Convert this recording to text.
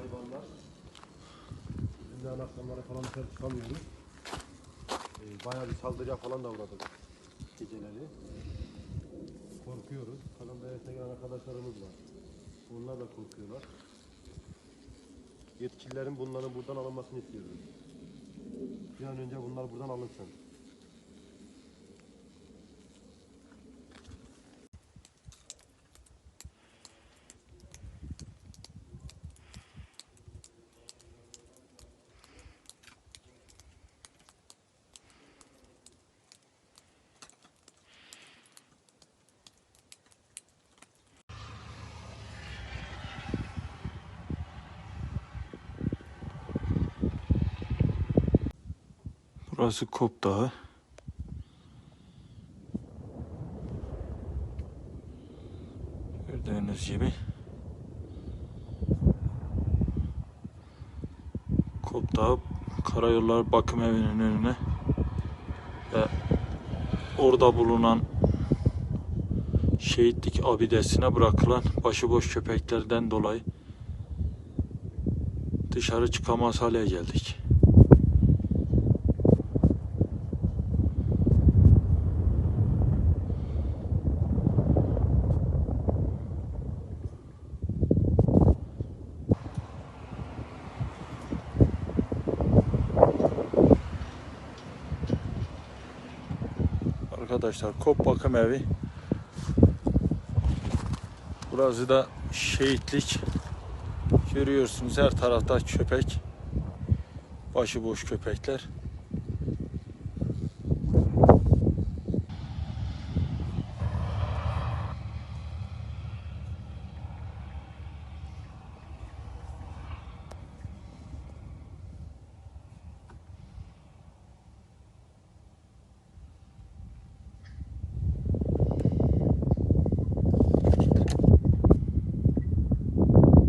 hayvanlar. Şimdi akşamları falan dışarı çıkamıyoruz. Ee, bayağı bir saldırıya falan da uğradık geceleri. Korkuyoruz. Kanalda evde gelen arkadaşlarımız var. Onlar da korkuyorlar. Yetkililerin bunların buradan alınmasını istiyoruz. Bir an önce bunlar buradan alınsın. Burası Kop Dağı. Gördüğünüz gibi. Kop Dağı Karayollar Bakım Evi'nin önüne ve orada bulunan şehitlik abidesine bırakılan başıboş köpeklerden dolayı dışarı çıkamaz hale geldik. Arkadaşlar Kop Bakım Evi. Burası da şehitlik. Görüyorsunuz her tarafta köpek. Başıboş köpekler.